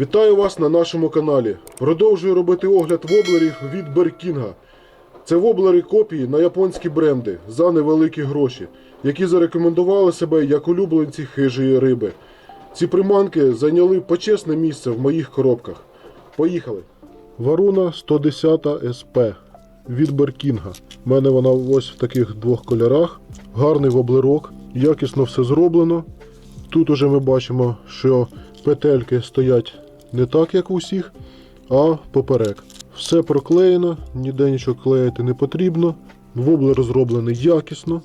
Вітаю вас на нашому каналі. Продовжую робити огляд воблерів від Беркінга. Це воблери копії на японські бренди за невеликі гроші, які зарекомендували себе як улюбленці хижої риби. Ці приманки зайняли почесне місце в моїх коробках. Поїхали. Варуна 110 СП від Беркінга. У мене вона ось в таких двох кольорах. Гарний воблерок, якісно все зроблено. Тут уже ми бачимо, що петельки стоять не так, як у всіх, а поперек. Все проклеєно, ніде нічого клеїти не потрібно. Воблер зроблений якісно.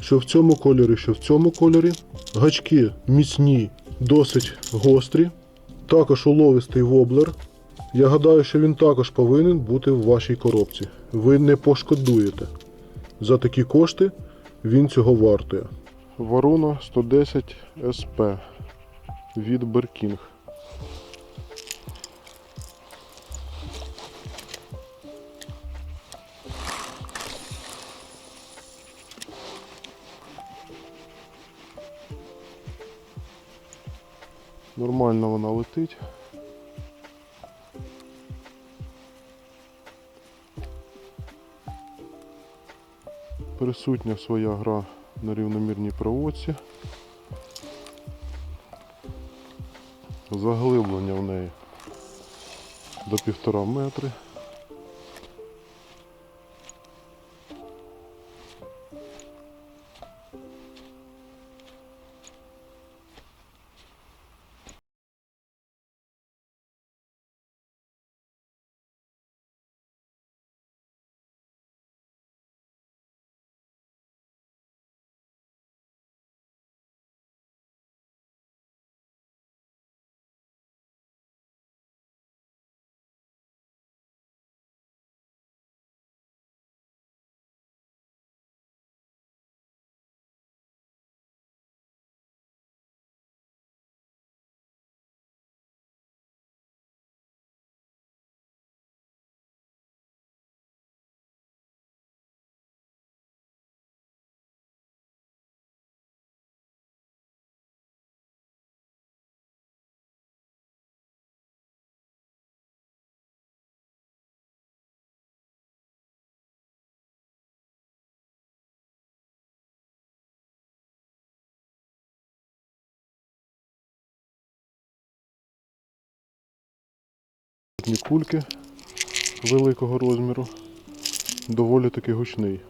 Що в цьому кольорі, що в цьому кольорі. Гачки міцні, досить гострі. Також уловистий воблер. Я гадаю, що він також повинен бути в вашій коробці. Ви не пошкодуєте. За такі кошти він цього вартує. Варуна 110 СП від Беркінг. Нормально вона летить. Присутня своя гра на рівномірній проводці. Заглиблення в неї до півтора метри. Одні кульки великого розміру. Доволі таки гучний.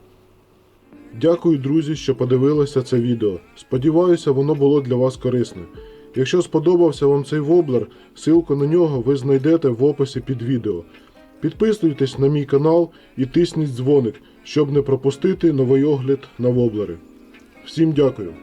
Дякую, друзі, що подивилися це відео. Сподіваюся, воно було для вас корисне. Якщо сподобався вам цей воблер, ссылку на нього ви знайдете в описі під відео. Підписуйтесь на мій канал і тисніть дзвоник, щоб не пропустити новий огляд на воблери. Всім дякую!